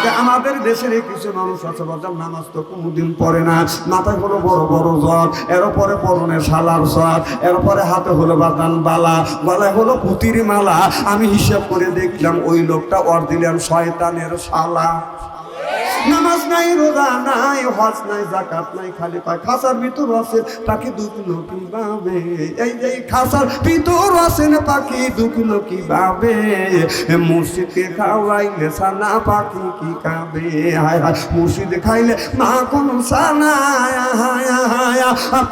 আজকে আমাদের দেশের কিছু মানুষ আছে, বাজার নামাজ তো কোনোদিন পড়ে না। মাথায় হলো বড় বড় জ্বর এরপরে পরনে শালার জ্বর এরপরে হাতে হলো বাদান বালা, গলায় হলো পুতির মালা। আমি হিসাব করে দেখলাম ওই লোকটা অর্দিলেন শয়তানের শালা। নামাজ নাই, রোজা নাই, হজ নাই জাকাত নাই, খালি পায় খাসার ভিতর আছে পাখি দুখলো কীভাবে? এই যে খাসার ভিতর আছে না পাখি দুখলো কীভাবে? মুর্শিদকে খাওয়াইলে সানা পাখি কি খাবে? হায় হায়, মুর্শিদ খাইলে মা কোন সানা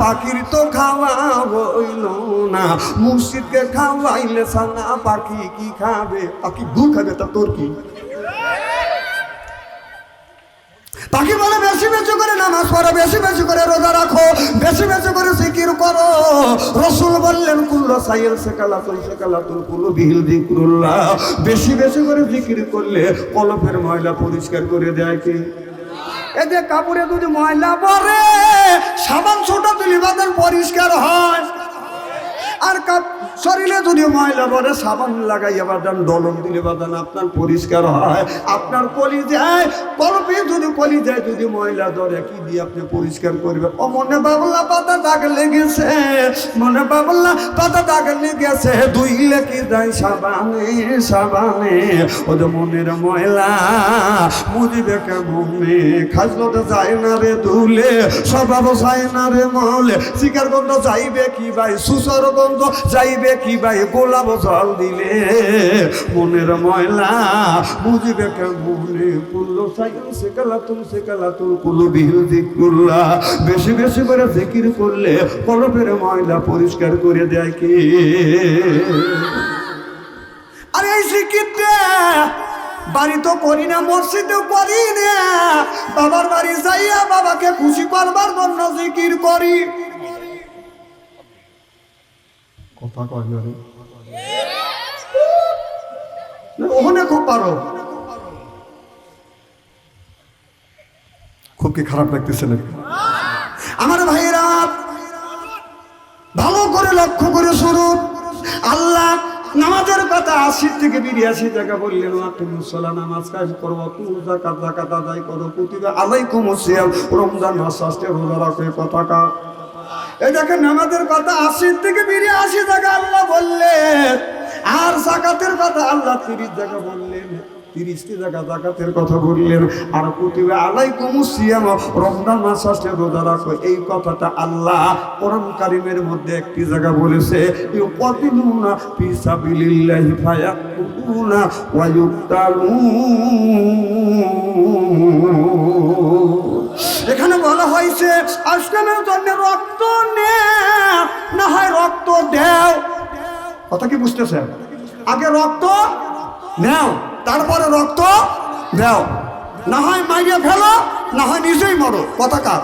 পাখির তো খাওয়া হইল না। মুর্শিদকে খাওয়াইলে সানা পাখি কি খাবে? পাখি গু খাবে তা তোর কি? পাখি বলে বেশি বেশি করে নামাজ পড়ো, বেশি বেশি করে রোজা রাখো, বেশি বেশি করে জিকির করো। রসুল বললেন, কুল্লো সাইল সেকালাতুল সেকালাতুল কুলু বিহিল জিকরুল্লাহ বেশি বেশি করে জিকির করলে কলপের ময়লা পরিষ্কার করে দেয় কি? এদের কাপড়ে যদি ময়লা পরে সাবান ছোটা তুলি বাদন পরিষ্কার হয়। আর কাপ শরীরে যদি ময়লা পরে সাবান লাগাইয়া বাদান ডলন দিলে বাদান আপনার পরিষ্কার হয়। আপনার কলি যায় কলপে যদি কলি যায় যদি ময়লা ধরে, কি দিয়ে আপনি পরিষ্কার করবেন? ও মনে বাবলা পাতা দাগ লেগেছে, মনে বাবলা পাতা দাগ লেগেছে, দুই লেখি যায় সাবানে সাবানে। ও যে মনের ময়লা মুজিবে কেমনে? খাজলো তো যায় না রে দুলে, স্বভাব যায় না রে মলে। শিকার গন্ধ যাইবে কি ভাই? সুসর গন্ধ যাইবে কি ভাই গোলাপ জল দিলে? মনের ময়লা বুঝবে কেমনে পুল্লো সাইকেল সেকালা তুল সেকালা তুল কুলু বিহু দিকুল্লা বেশি বেশি করে জিকির করলে কলপের ময়লা পরিষ্কার করে দেয় কি? আরে এই শিক্ষিতে বাড়ি তো করি না, মসজিদেও করি না। বাবার বাড়ি যাইয়া বাবাকে খুশি করবার জন্য জিকির করি। ওখানে খুব পারো। খুব কি খারাপ লাগতেছে নাকি? আমার ভাইয়েরা, ভালো করে লক্ষ্য করে শুরু আল্লাহ নামাজের কথা আশি থেকে বিরিয়াশি টাকা বললেন তুমি মুসলা নামাজ কাজ করব তুমি জাকাত জাকাত আদায় করো প্রতিভা আলাইকুম সিয়াম। রমজান মাস আসতে রোজা রাখো কথাটা এই দেখেন, নামাজের কথা আশি থেকে বিরিয়াশি টাকা আল্লাহ বললেন। আর জাকাতের কথা আল্লাহ তিরিশ টাকা বললেন। তিরিশটি টাকা জাকাতের কথা বললেন। আর কুতিবে আলাইকুম সিয়াম, রমজান মাস আসলে রোজা রাখো। এই কথাটা আল্লাহ কোরআন কারিমের মধ্যে একটি জায়গা বলেছে। ইউকাতিলুনা ফি সাবিলিল্লাহি ইউক্তালুন। বলা হয়েছে আসলামের জন্য রক্ত নে না হয় রক্ত দেও। কথা কি বুঝতেছেন? আগে রক্ত নেও, তারপরে রক্ত দেও। না হয় মাইরে ফেলো, না হয় নিজেই মরো। কথা কার?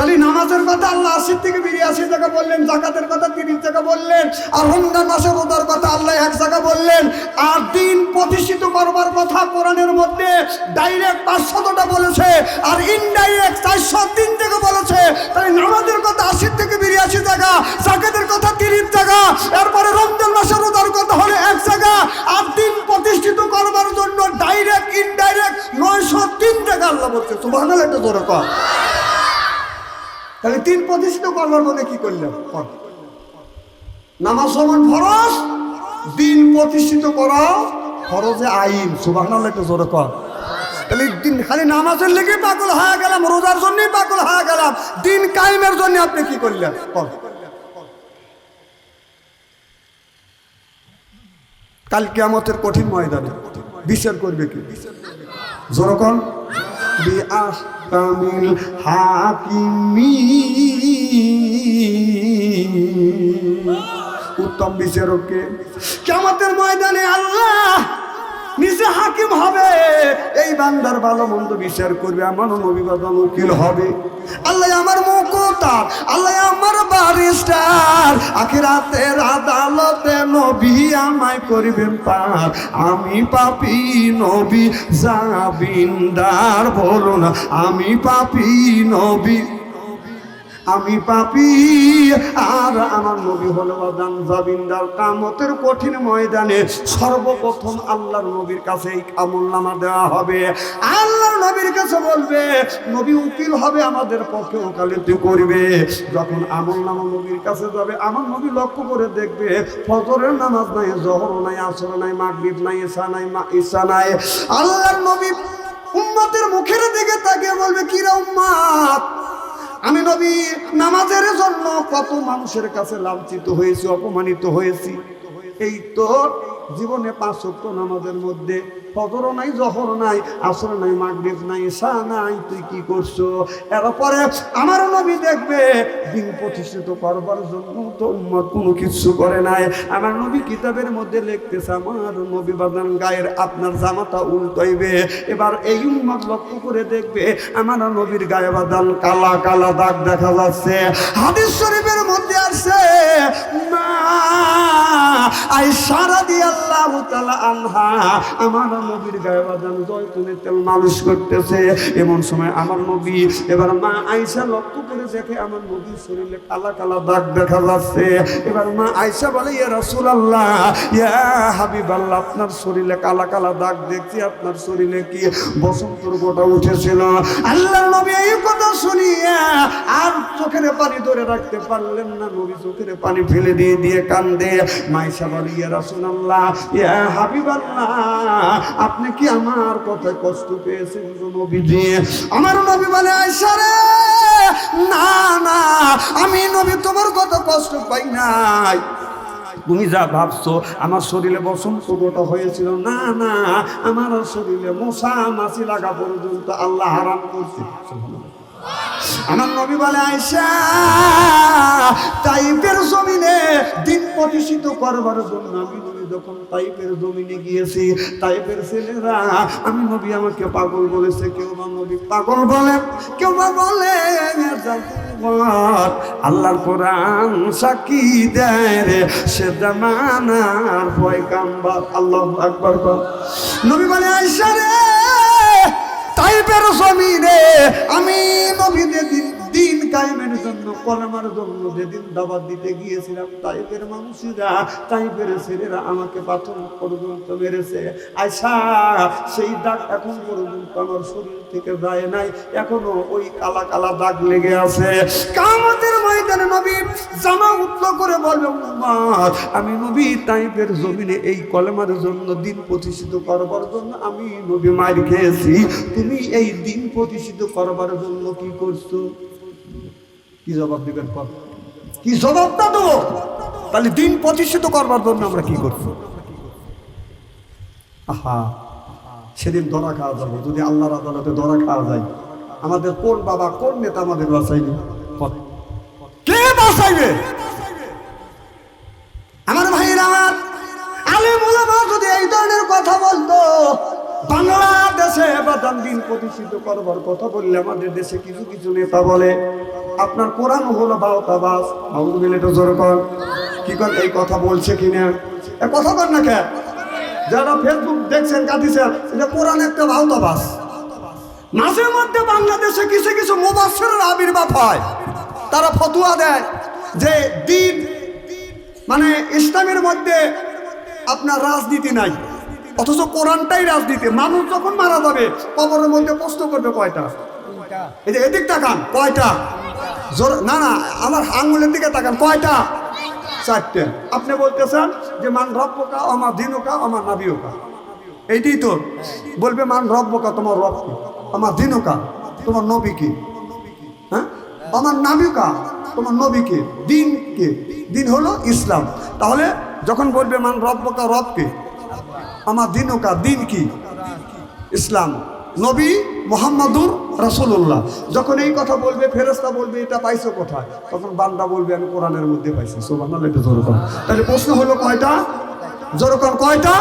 তাহলে নামাজের কথা আল্লাহ আশির থেকে বিরিয়াশি টাকা বললেন, জাকাতের কথা তিরিশ টাকা বললেন, আর রমজান মাসের রোজার কথা আল্লাহ এক জায়গা বললেন। আর দিন প্রতিষ্ঠিত করবার কথা কোরআনের মধ্যে ডাইরেক্ট পাঁচশতটা বলেছে, আর ইনডাইরেক্ট চারশো তিন থেকে বলেছে। তাহলে নামাজের কথা আশির থেকে বিরিয়াশি টাকা, জাকাতের কথা তিরিশ টাকা, এরপরে রমজান মাসের রোজার কথা হলো এক জায়গা আর দিন প্রতিষ্ঠিত করবার জন্য ডাইরেক্ট ইনডাইরেক্ট নয়শো তিন টাকা আল্লাহ বলছে। সুবাহ একটা জোরে কর তাহলে তিন প্রতিষ্ঠিত করবার মধ্যে কি করলাম কর। নামাজ সমান ফরজ, দিন প্রতিষ্ঠিত করা ফরজে আইন। সুবাহ একটু জোরে কর। তাহলে দিন খালি নামাজের লেগে পাগল হয়ে গেলাম, রোজার জন্যই পাগল হয়ে গেলাম। দিন কায়েমের জন্য আপনি কি করলেন? কর। কাল কেমতের কঠিন ময়দানে বিচার করবে কি? জোরকন বিআহকামিল হাকিমি। উত্তম বিচারককে। কেমতের ময়দানে আল্লাহ নিজে হাকিম হবে। এই বান্দার ভালো মন্দ বিচার করবে আমার নবীবাদন উকিল হবে। আল্লাহ আমার মুকুতার, আল্লাহ আমার বারিস্টার। আখিরাতের আদালতে নবী আমায় করবেন পার। আমি পাপি নবী জাবিন্দার বলুন আমি পাপি নবী। আমি পাপি, আর আমার নবী হলো বাদান জাবিন্দার কামতের কঠিন ময়দানে। সর্বপ্রথম আল্লাহর নবীর কাছে এই আমল নামা দেওয়া হবে। আল্লাহর নবীর কাছে বলবে, নবী উকিল হবে আমাদের পক্ষে ওকালতি করবে। যখন আমল নামা নবীর কাছে যাবে, আমার নবী লক্ষ্য করে দেখবে, ফজরের নামাজ নাই, জহর নাই, আসর নাই, মাগরিব নাই, ঈশা নাই, মা, ঈশা নাই। আল্লাহর নবী উম্মতের মুখের দিকে তাকিয়ে বলবে কিরা উম্মাত? আমি নবী নামাজের জন্য কত মানুষের কাছে লাঞ্ছিত হয়েছি অপমানিত হয়েছি। এই তো জীবনে পাঁচ সত্য নামাজের মধ্যে, ফজর নাই, জহর নাই, আসর নাই, মাগরিব নাই, ঈশা নাই, তুই কি করছ? এরপরে আমার নবী দেখবে, দিন প্রতিষ্ঠিত করবার জন্য তো উম্মত কোনো কিছু করে নাই। আমার নবী কিতাবের মধ্যে লিখতেছে, আমার নবী বাদান গায়ের আপনার জামাটা উল্টাইবে। এবার এই উম্মত লক্ষ্য করে দেখবে, আমার নবীর গায়ে বাদান কালা কালা দাগ দেখা যাচ্ছে। হাদিস শরীফের মধ্যে আছে মা আই সারা দিয়ে আমার নবীর গায়ে বাদান জয়তুনের তেল মালিশ করতেছে। এমন সময় আমার নবী, এবার মা লক্ষ্য করে দেখে আমার নবীর শরীরে কালা কালা দাগ দেখা যাচ্ছে। এবার মা বলে আপনার শরীরে কালা কালা দাগ দেখছি, আপনার শরীরে কি বসন্তর গোটা উঠেছিল? আল্লাহ নবী এই কথা শুনিয়া আর চোখের পানি ধরে রাখতে পারলেন না, নবী চোখের পানি ফেলে দিয়ে দিয়ে কান্দে। মাইশা বলে, ইয়া রাসূলুল্লাহ আপনি কি আমার কথায় কষ্ট পেয়েছেন নবীজি? আমার নবী বলে আয়েশা রে, না না, আমি নবী তোমার কথা কষ্ট পাই নাই। তুমি যা ভাবছ, আমার শরীরে বসন্ত গোটা হয়েছিল। না না, আমার শরীরে মশা মাছি লাগা পর্যন্ত আল্লাহ হারাম করছে। আমার নবী বলে, আয়সা, তাইপের জমিনে দিন প্রতিষ্ঠিত করবার জন্য আমি যখন তাইপের জমিনে গিয়েছি, তাইপের ছেলেরা, আমি নবী আমাকে পাগল বলেছে, কেউ বা নবী পাগল বলে, কেউ বা বলে। আল্লাহর কোরআন সাকি দেয় সে জামানার ভয় কাম্বার আল্লাহ আকবর নবী বলে আয়সা রে, তাইপের জমিনে আমি নবী যেদিন দিন কায়েমের জন্য, কলমার জন্য যেদিন দাবাত দিতে গিয়েছিলাম, তাইপের মানুষেরা, তাইপের ছেলেরা আমাকে পাথর পর্যন্ত মেরেছে। আয়সা, সেই দাগ এখন পর্যন্ত আমার শরীর থেকে যায় নাই, এখনও ওই কালা কালা দাগ লেগে আছে। কামতের ময়দানে নবী জামা উঠল করে বলবে আমি নবী তাইপের জমিনে এই কলমার জন্য দিন প্রতিষ্ঠিত করবার জন্য আমি নবী মার খেয়েছি। তুমি এই দিন প্রতিষ্ঠিত করবার জন্য কি করছ? কি জবাব দিবেন কর কি জবাবটা দেবো? তাহলে দিন প্রতিষ্ঠিত করবার জন্য আমরা কি করছি আহা, সেদিন ধরা খাওয়া যাবে। যদি আল্লাহর আদালতে ধরা খাওয়া যায়, আমাদের কোন বাবা, কোন নেতা আমাদের বাঁচাইবে? কে বাঁচাইবে? আমার ভাইরা আমার আলেম ওলামা যদি এই ধরনের কথা বলতো বাংলাদেশে বাদাম দিন প্রতিষ্ঠিত করবার কথা বললে আমাদের দেশে কিছু কিছু নেতা বলে, আপনার কোরআন হলো বাউতাবাস বাউল মিলে তো জোর কর কি কর এই কথা বলছে কিনা এ কথা কর না কে? যারা ফেসবুক দেখছেন, কাঁদিছেন, এটা কোরআন একটা বাউতাবাস মাঝে মধ্যে বাংলাদেশে কিছু কিছু মুবাসের আবির্ভাব হয়। তারা ফতুয়া দেয় যে দিন মানে ইসলামের মধ্যে আপনার রাজনীতি নাই। অথচ কোরআনটাই রাজনীতি। মানুষ যখন মারা যাবে কবরের মধ্যে প্রশ্ন করবে কয়টা? এই যে এদিক তাকান কয়টা? জোর না না আমার আঙ্গুলের দিকে তাকান কয়টা? চারটে। আপনি বলতেছেন যে মান রব্বকা আমার দিনকা আমার নাবিওকা এইটাই তো। বলবে মান রব্বকা তোমার রব কি? আমার দিনকা তোমার নবী কি? হ্যাঁ? আমার নাবিকা তোমার নবী কে? দিন কে? দিন হলো ইসলাম। তাহলে যখন বলবে মান রব্বকা রব কে? আমার দিন দিনকা দিন কি? ইসলাম। নবী মোহাম্মদুর রাসুল্লাহ যখন এই কথা বলবে ফেরস্তা বলবে, এটা পাইছো কোথায়? তখন বান্দা বলবে, আমি কোরআনের মধ্যে পাইছি। সোমান তাহলে প্রশ্ন হলো কয়টা? যেরকম কয়টা?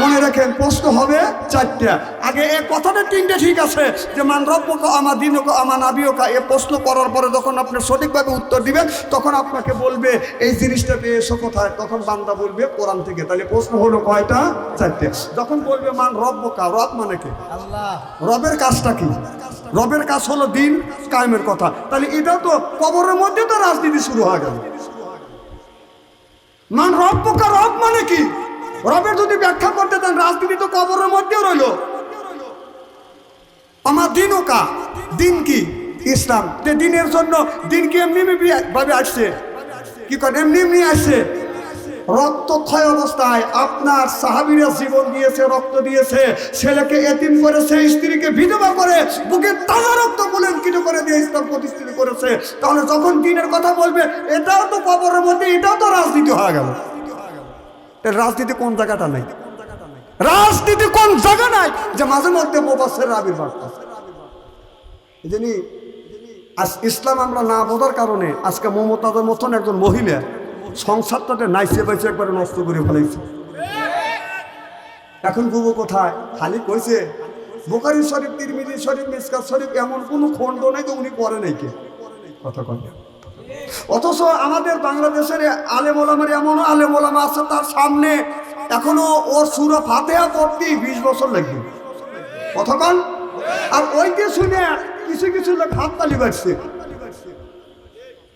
মনে রাখেন প্রশ্ন হবে চারটা। আগে এ কথাটা তিনটে ঠিক আছে যে মান রব্বক আমার দিনক আমার নাবিয়কা। এ প্রশ্ন করার পরে যখন আপনি সঠিকভাবে উত্তর দিবেন তখন আপনাকে বলবে এই জিনিসটা পেয়েছ কোথায়? তখন বান্দা বলবে কোরআন থেকে। তাহলে প্রশ্ন হলো কয়টা? চারটে। যখন বলবে মান রব্বকা রব মানে কি? রবের কাজটা কি? রবের কাজ হলো দিন কায়েমের কথা। তাহলে এটা তো কবরের মধ্যে তো রাজনীতি শুরু হয়ে গেল। মান রব পোকা রব মানে কি? রবের যদি ব্যাখ্যা করতে দেন, রাজনীতি তো কবরের মধ্যেও রইল। আমার দিন ওকা দিন কি? ইসলাম। যে দিনের জন্য দিন কি এমনি ভাবে আসছে? কি করে এমনি এমনি আসছে। রক্তক্ষয় অবস্থায় আপনার সাহাবিরা জীবন দিয়েছে, রক্ত দিয়েছে, ছেলেকে এতিম করেছে স্ত্রীকে বিধবা করে, বুকে তাজা রক্ত বুলেঙ্কিত করে দিয়ে ইসলাম প্রতিষ্ঠিত করেছে। তাহলে যখন দিনের কথা বলবে, এটাও তো কবরের মধ্যে, এটাও তো রাজনীতি হয়ে গেল। রাজনীতি কোন জায়গাটা নাই? রাজনীতি কোন জায়গা নাই যে মাঝে মধ্যে মোবাসের আবির্ভাব ইসলাম আমরা না বোঝার কারণে আজকে মমতাদের মতন একজন মহিলা সংসারটাতে নাইসে বাইসে একবারে নষ্ট করে ফেলাইছে। এখন বুবু কোথায়? খালি কইছে, বোকারি শরীফ, তিরমিজি শরীফ, মিসকাত শরীফ, এমন কোনো খণ্ড নেই তো উনি পরে নাই কে? কথা কন অথচ আমাদের বাংলাদেশের আলেম ওলামার এমন আলেম ওলামা আছে তার সামনে। এখনও ও সুরা ফাতেহা পড়তে বিশ বছর লাগবে। কতক্ষণ আর ওইকে শুনে কিছু কিছু লোক হাত তালি বাড়ছে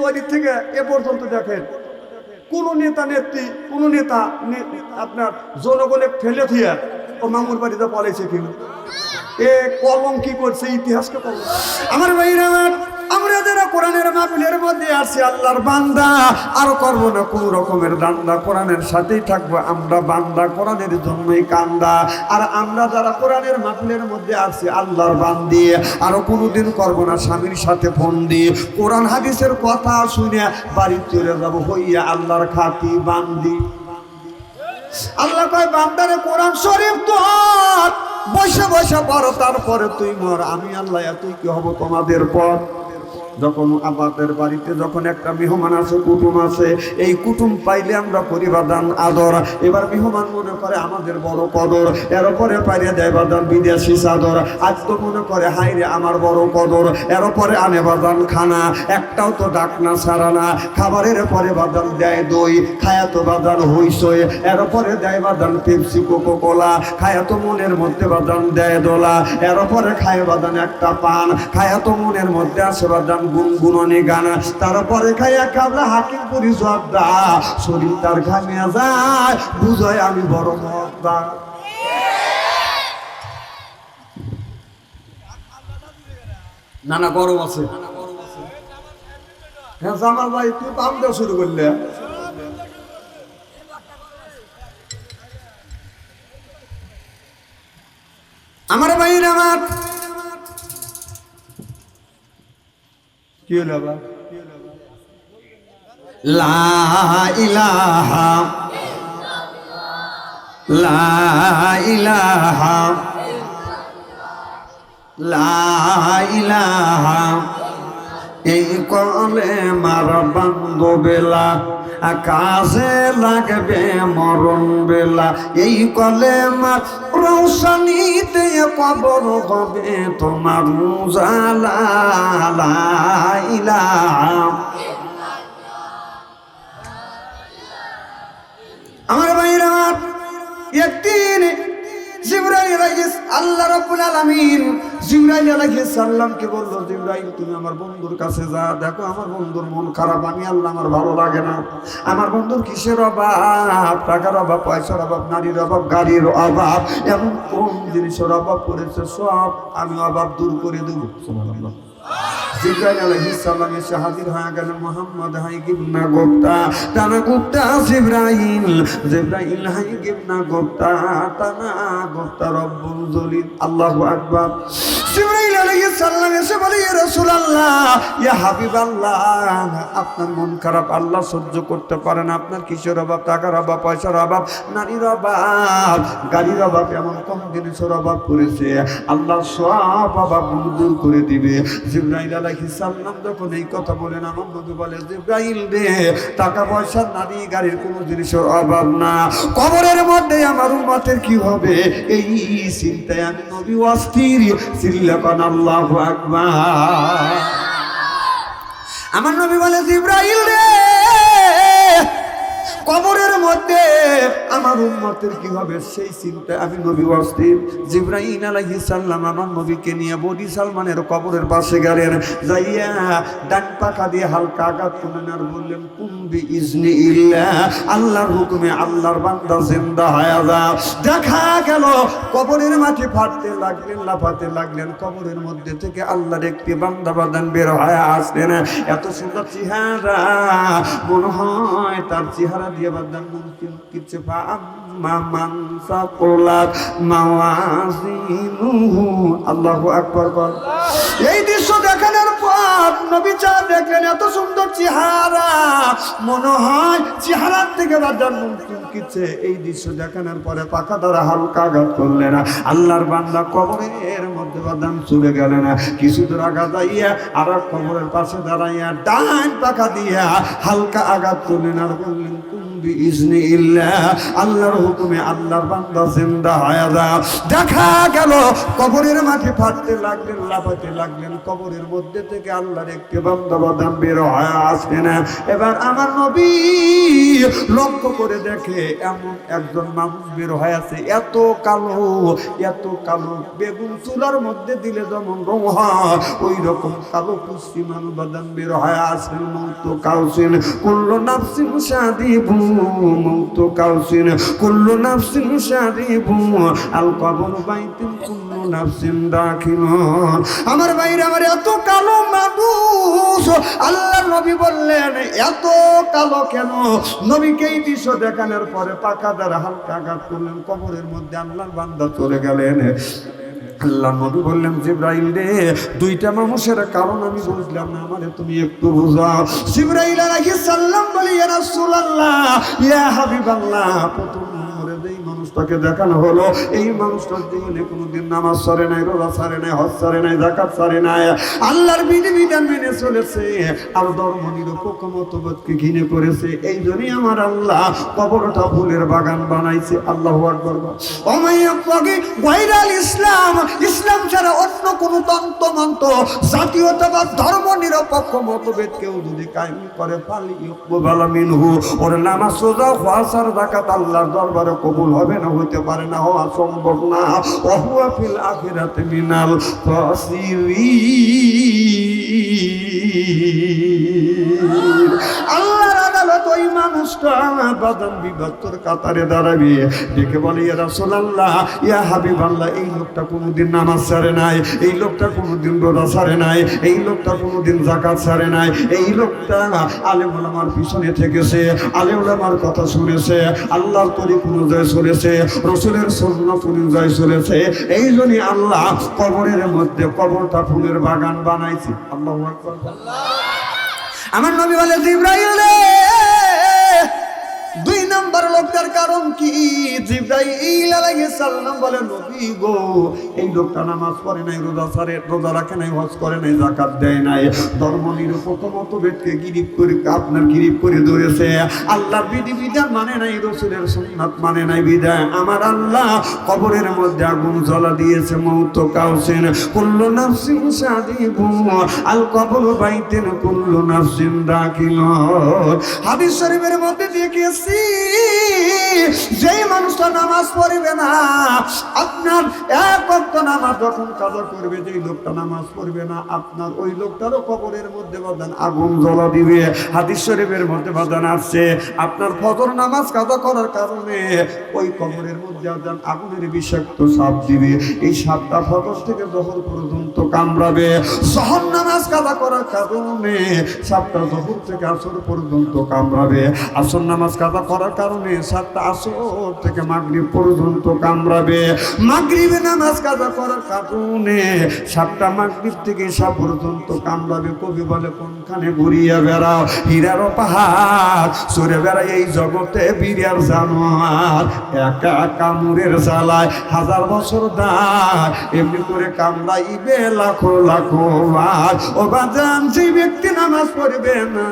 তৈরি থেকে এ পর্যন্ত দেখেন। কোন নেতা নেত্রী, কোন নেতা আপনার জনগণে ফেলে দিয়ে ও মামুর বাড়িতে পলাইছে কিনা? এ কলম কি করছে, ইতিহাসকে কলম? আমার ভাইরা আমার যারা কোরআনের মাহফিলের মধ্যে আছি, আল্লাহর বান্দা, আর করব না, কোন রকমের দান্দা কোরআনের সাথেই থাকব। আমরা বান্দা কোরআনের জন্যই কান্দা। আর আমরা যারা কোরআনের মাহফিলের মধ্যে আছি, আল্লাহর বান্দি, আর কোনোদিন করব না, স্বামীর সাথে ফোন দিয়ে কোরআন হাদিসের কথা শুনে বাড়ি চলে যাব, হইয়া আল্লাহর খাতি বান্দি। আল্লাহ কয়, বান্দারে, কোরআন শরীফ তো বসে বসে পড়ো, তারপরে তুই মর। আমি আল্লাহ তুই কি হব তোমাদের পর? যখন আমাদের বাড়িতে যখন একটা মেহমান আছে কুটুম আছে এই কুটুম পাইলে আমরা পরিবার দান আদর। এবার মেহমান মনে করে আমাদের বড় কদর, এর পরে পাইলে দেয় বাদান বিদেশি চাদর। আজ তো মনে করে হাই রে আমার বড় কদর, এর পরে আনে বাদান খানা। একটাও তো ডাক না, ছাড়া না। খাবারের পরে বাদান দেয় দই, খায়া তো বাদান হইসই এর পরে দেয় বাদান পেপসি কোকো কোলা খায়া তো মনের মধ্যে বাদান দেয় দোলা। এর পরে খায় বাদান একটা পান, খায়া তো মনের মধ্যে আছে বাদান গুনগুননি গানা, তারপরে খাইয়া কাবলা হাকিম করি জর্দা শরীর তার ঘামিয়া যায়, বুঝয় আমি বড় মর্দা না না গরম আছে। হ্যাঁ জামাল ভাই তুই পাম দেওয়া শুরু করলে। আমার ভাই আমার কি হলো আবার লা ইলাহা লা ইলাহা লা ইলাহা এই কলে মার বান্ধবেলা, আকাশে লাগবে মরণ বেলা। এই কলে মার রৌশনীতে কবর হবে তোমার উজালা আমার ভাইরা একদিন আলাইহিস আল্লাহ রাব্বুল আলামিন জিব্রাইল আলাইহিস সালামকে বলল, জিব্রাইল, তুমি আমার বন্ধুর কাছে যা, দেখো আমার বন্ধুর মন খারাপ, আমি আল্লাহ আমার ভালো লাগে না। আমার বন্ধুর কিসের অভাব? টাকার অভাব, পয়সার অভাব, নারীর অভাব, গাড়ির অভাব, এমন কোন জিনিসের অভাব করেছে সব আমি অভাব দূর করে দেবো। আপনার মন খারাপ, আল্লাহ সহ্য করতে পারেন আপনার কিসের অভাব? টাকার অভাব, পয়সার অভাব, নারীর অভাব, গাড়ির অভাব, এমন কম জিনিসের অভাব পড়েছে। আল্লাহ সব অভাব দূর করে দিবে। জিব্রাইল আলাইহিস সালাম যখন এই কথা বলেন, আমার নবী বলে, জিব্রাইল রে, টাকা পয়সা নারী গাড়ির কোনো জিনিসের অভাব না। কবরের মধ্যে আমার উম্মতের কি হবে? এই চিন্তায় আমি নবী অস্থির। সিল্লাকান আল্লাহু আকবার। আমার নবী বলে, জিব্রাইল রে, কবরের আল্লাহর হুকুমে আল্লাহর বান্দা জিন্দা হয়ে যা। দেখা গেল, কবরের মাটি ফাটতে লাগলেন, লাফাতে লাগলেন। কবরের মধ্যে থেকে আল্লাহর একটি বান্দা বাদান বের হয়ে আসলেন। এত সুন্দর চেহারা, মনে হয় তার চেহারা দিয়ে বাদান মুমকিন কিছু মান সাকুলাত মাওয়াজিনুহু আল্লাহু আকবার বল। এই দৃশ্য দেখানোর পর নবী চা দেখলেন এত সুন্দর চেহারা। মনে হয় চেহারার থেকে বাদান মুমকিন কিচ্ছে এই দৃশ্য দেখানোর পরে পাকা দ্বারা হালকা আঘাত করলেন আল্লাহর বান্দা কবরের মধ্যে বাদাম চলে গেলেন কিছু দূর আঘাত দাঁড়িয়ে আর কবরের পাশে দাঁড়াইয়া ডান পাখা দিয়া হালকা আঘাত করলেন আর বললেন আল্লাহর হুকুমে আল্লাহর বান্দা জিন্দা হয়ে যা। দেখা গেল, কবরের মাঠে ফাটতে লাগলেন লাফাতে লাগলেন, কবরের মধ্যে থেকে আল্লাহর একটি বান্দা বাদাম বের হয়ে আসলেন এবার আমার নবী লক্ষ্য করে দেখে এমন একজন মানুষ বের হয়ে আছে, এত কালো এত কালো, বেগুন চুলার মধ্যে দিলে যেমন রং হয় ওই রকম কালো পুষ্টি মানুষ বাদাম বের হয়ে আসেন মৌত কাউসিন কুল্লো নাফসিন সাদিবু মৌত কাউসিন কুল্লো নাফসিন সাদিবু আল কবর বাইতিন কুল্লো নাফসিন দাখিলুন আমার বাইরে আমার এত কালো মানুষ আল্লাহ নবী বললেন এত কালো কেন নবীকে এই দৃশ্য দেখানোর পরে পাকা দ্বারা হালকা আঘাত করলেন কবরের মধ্যে আল্লাহর বান্দা চলে গেলেন আল্লাহ নবী বললেন, জিব্রাইল রে, দুইটা মানুষের কারণ আমি বুঝলাম না, আমারে তুমি একটু বুঝাও। জিব্রাইল আলাইহিস সালাম বলি, ইয়া রাসূলুল্লাহ, ইয়া হাবিবাল্লাহ, প্রথম মানুষটাকে দেখানো হলো, এই মানুষটার জীবনে কোনোদিন নামাজ সারে নাই, রোজা সারে নাই, হজ সারে নাই জাকাত সারে নাই। আল্লাহর বিধি বিধান মেনে চলেছে, আর ধর্ম নিরপেক্ষ মতবাদকে ঘিনে করেছে। এই জন্যই আমার আল্লাহ কবরটা ফুলের বাগান বানাইছে। আল্লাহ আকবর। অমাইয়াকে গৈরাল ইসলাম ইসলাম ছাড়া অন্য কোন তন্ত্র মন্ত্র জাতীয়তাবাদ ধর্ম নিরপেক্ষ মতভেদ কেউ যদি করে পালি ইকবালা ওর নামাজ সোজা ওয়াসার জাকাত আল্লাহর দরবারে কবুল হবে না হইতে পারে না? হওয়া সম্ভব না। ওহুয়া ফিল আখিরাতে মিনাল আল্লাহ আদালত ওই মানুষটা বাদাম বিভক্তর কাতারে দাঁড়াবি দেখে বলে, ইয়া ইয়া এই লোকটা কোনোদিন নামাজ ছাড়ে নাই, এই লোকটা কোনোদিন রোজা ছাড়ে নাই, এই লোকটা কোনোদিন জাকাত ছাড়ে নাই, এই লোকটা পিছনে থেকেছে কথা শুনেছে, আল্লাহর অনুযায়ী রসুলের সুন্নাত অনুযায়ী চলেছে, এই জন্যই আল্লাহ কবরের মধ্যে কবরটা ফুলের বাগান বানাইছে। আল্লাহ আমার নবী বলে, জিব্রাইল রে দুই কারণ কি? জিব্রাইল আলাইহিস সালাম নবী গো, এই লোকটা নামাজ পড়ে নাই, রোজা সারে রোজা রাখে নাই, হজ করে নাই, যাকাত দেয় নাই। ধর্ম নিরপেক্ষ মতভেদকে গিরিপ করে, আপনার গিরিপ করে ধরেছে। আল্লাহর বিধি বিধান মানে নাই, রসুলের মানে নাই আমার আল্লাহ কবরের মধ্যে আগুন জ্বলা দিয়েছে, মৌত কাউসেন কুল্লু নাফসিন সাদিবু, আল কবর বাইতেন কুল্লু নাফসিন দাখিল হাদিস শরীফের মধ্যে যেই মানুষটা নামাজ পড়বে না, আপনার এক অক্ত নামাজ যখন কাজা করবে, যেই লোকটা নামাজ পড়বে না, আপনার ওই লোকটারও কবরের মধ্যে বাদান আগুন জ্বলা দিবে, হাদিস শরীফের মধ্যে বাদান আসছে। আপনার ফজর নামাজ কাজা করার কারণে ওই কবরের মধ্যে আদান আগুনের বিষাক্ত সাপ দিবে। এই সাপটা ফজর থেকে জহর পর্যন্ত কামড়াবে। সহর নামাজ কাজা করার কারণে সাপটা জহর থেকে আসর পর্যন্ত কামড়াবে। আসর নামাজ কাজা করার কারণে সাতটা আসর থেকে মাগরিব পর্যন্ত কামড়াবে। মাগরিবে নামাজ কাজা করার কারণে সাতটা মাগরিব থেকে সা পর্যন্ত কামড়াবে। কবি বলে, কোনখানে ঘুরিয়া বেড়াও? হীরারও পাহাড়, সরে বেড়াই এই জগতে বীরের জানোয়ার। একা কামুরের জ্বালায় হাজার বছর দাঁড় এমনি করে কামড়াইবে লাখো লাখো বার। ও বাজান সেই ব্যক্তি নামাজ পড়বে না,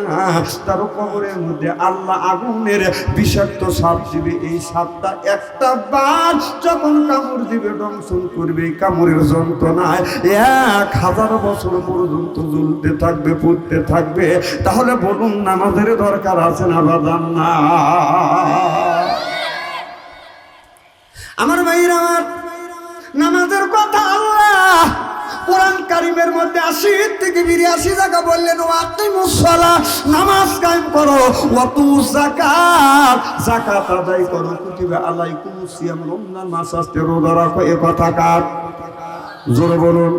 তার কবরের মধ্যে আল্লাহ আগুনের বিষাক্ত সাপ দিবে, এই সাপটা একটা বার যখন কামড় দিবে, দংশন করবে কামড়ের যন্ত্রণায় এক হাজার বছর পর্যন্ত জ্বলতে থাকবে, পড়তে থাকবে। তাহলে বলুন, নামাজের দরকার আছে না বাজান না? আমার ভাইরা, আমার নামাজের কথা আল্লাহ কোরআন কারিমের মধ্যে আশি থেকে বিরাশি জায়গা বললেন নামাজ কায়েম করো। ওয়াতু জাকাত জাকাত আদায় করো, কুতিবা আলাইকুম সিয়াম। রমজান মাস আসতে রোজা রাখো, এ কথা কার? জোরে বলুন।